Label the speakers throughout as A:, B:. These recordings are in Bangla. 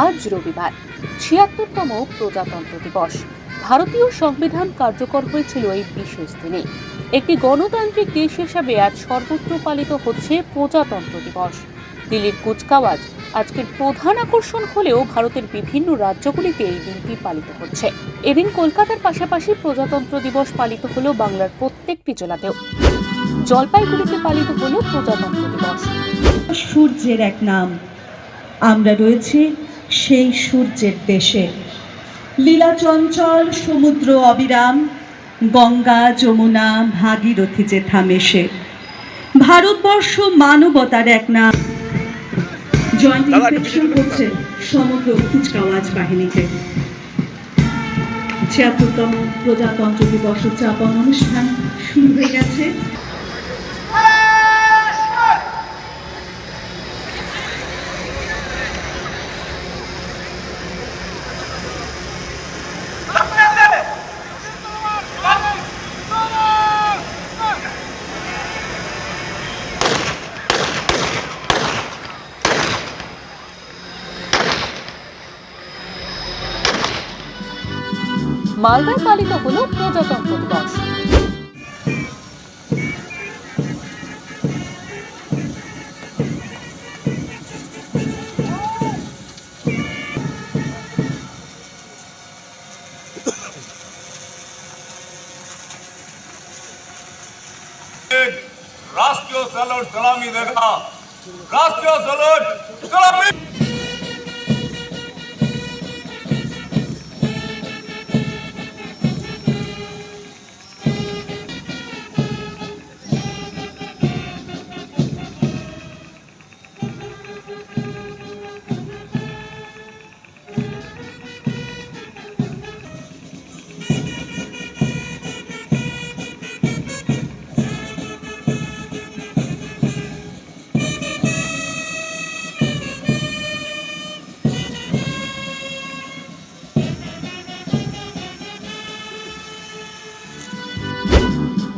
A: আজ রবিবার, ছিয়াত্তরতম প্রজাতন্ত্র দিবস। ভারতীয় সংবিধান কার্যকর হয়েছিল এই বিশেষ দিনে। একটি গণতান্ত্রিক দেশ হিসাবে আজ সর্বত্র পালিত হচ্ছে প্রজাতন্ত্র দিবস। দিল্লির কুচকাওয়াজ আজকের প্রধান আকর্ষণ হলেও ভারতের বিভিন্ন রাজ্যগুলিতে এই দিনটি পালিত হচ্ছে। এদিন কলকাতার পাশাপাশি প্রজাতন্ত্র দিবস পালিত হলো বাংলার প্রত্যেকটি জেলাতেও। জলপাইগুড়িতে পালিত হলো প্রজাতন্ত্র দিবস।
B: সূর্যের এক নাম। আমরা রয়েছি সেই সূর্যের দেশে। লীলা চঞ্চল সমুদ্র অবিরাম গঙ্গা যমুনা ভাগীরথী যে থামেশে ভারতবর্ষ মানবতার এক নাম। জয়েন্ট ইন্সপেকশন করছে সমগ্র কুচকাওয়াজ বাহিনীতে। ছিয়াত্তরতম প্রজাতন্ত্র দিবস উদযাপন অনুষ্ঠান শুরু হয়ে গেছে।
A: মালদায় পালিত হলো প্রজাতন্ত্র দিবস।
C: রাষ্ট্রীয় স্যালুট সালামি দেখা। রাষ্ট্রীয় স্যালুট সালামি।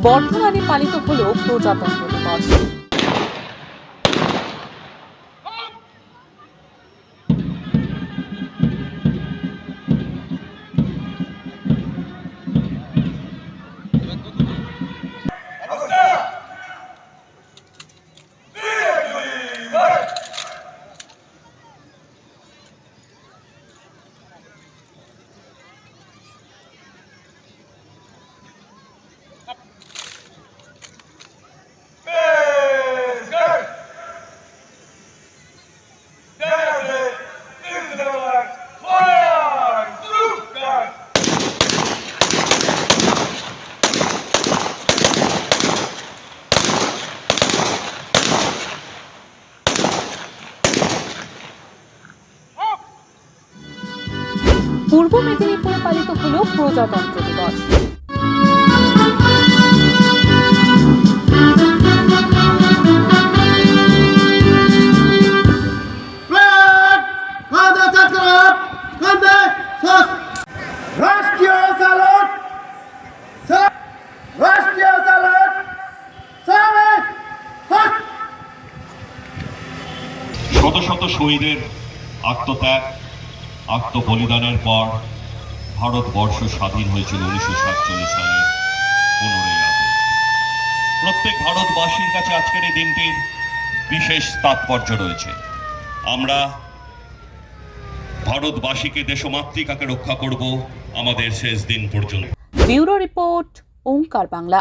A: বর্ধমানে পালিত হলো প্রজাতন্ত্র দিবস। encontré. পূর্ব মেদিনীপুরে পালিত হলো প্রজাতন্ত্র দিবস।
D: শত শত শহীদের আত্মত্যাগ আত্মবলিদানের পর ভারতবর্ষ স্বাধীন হয়েছিল উনিশশো সাতচল্লিশ সালে পনেরোই আগস্ট। প্রত্যেক ভারতবাসীর কাছে আজকের এই দিনটির বিশেষ তাৎপর্য রয়েছে। আমরা ভারতবাসীকে দেশমাতৃকাকে রক্ষা করব আমাদের শেষ দিন পর্যন্ত।
A: Bureau report Onkar Bangla.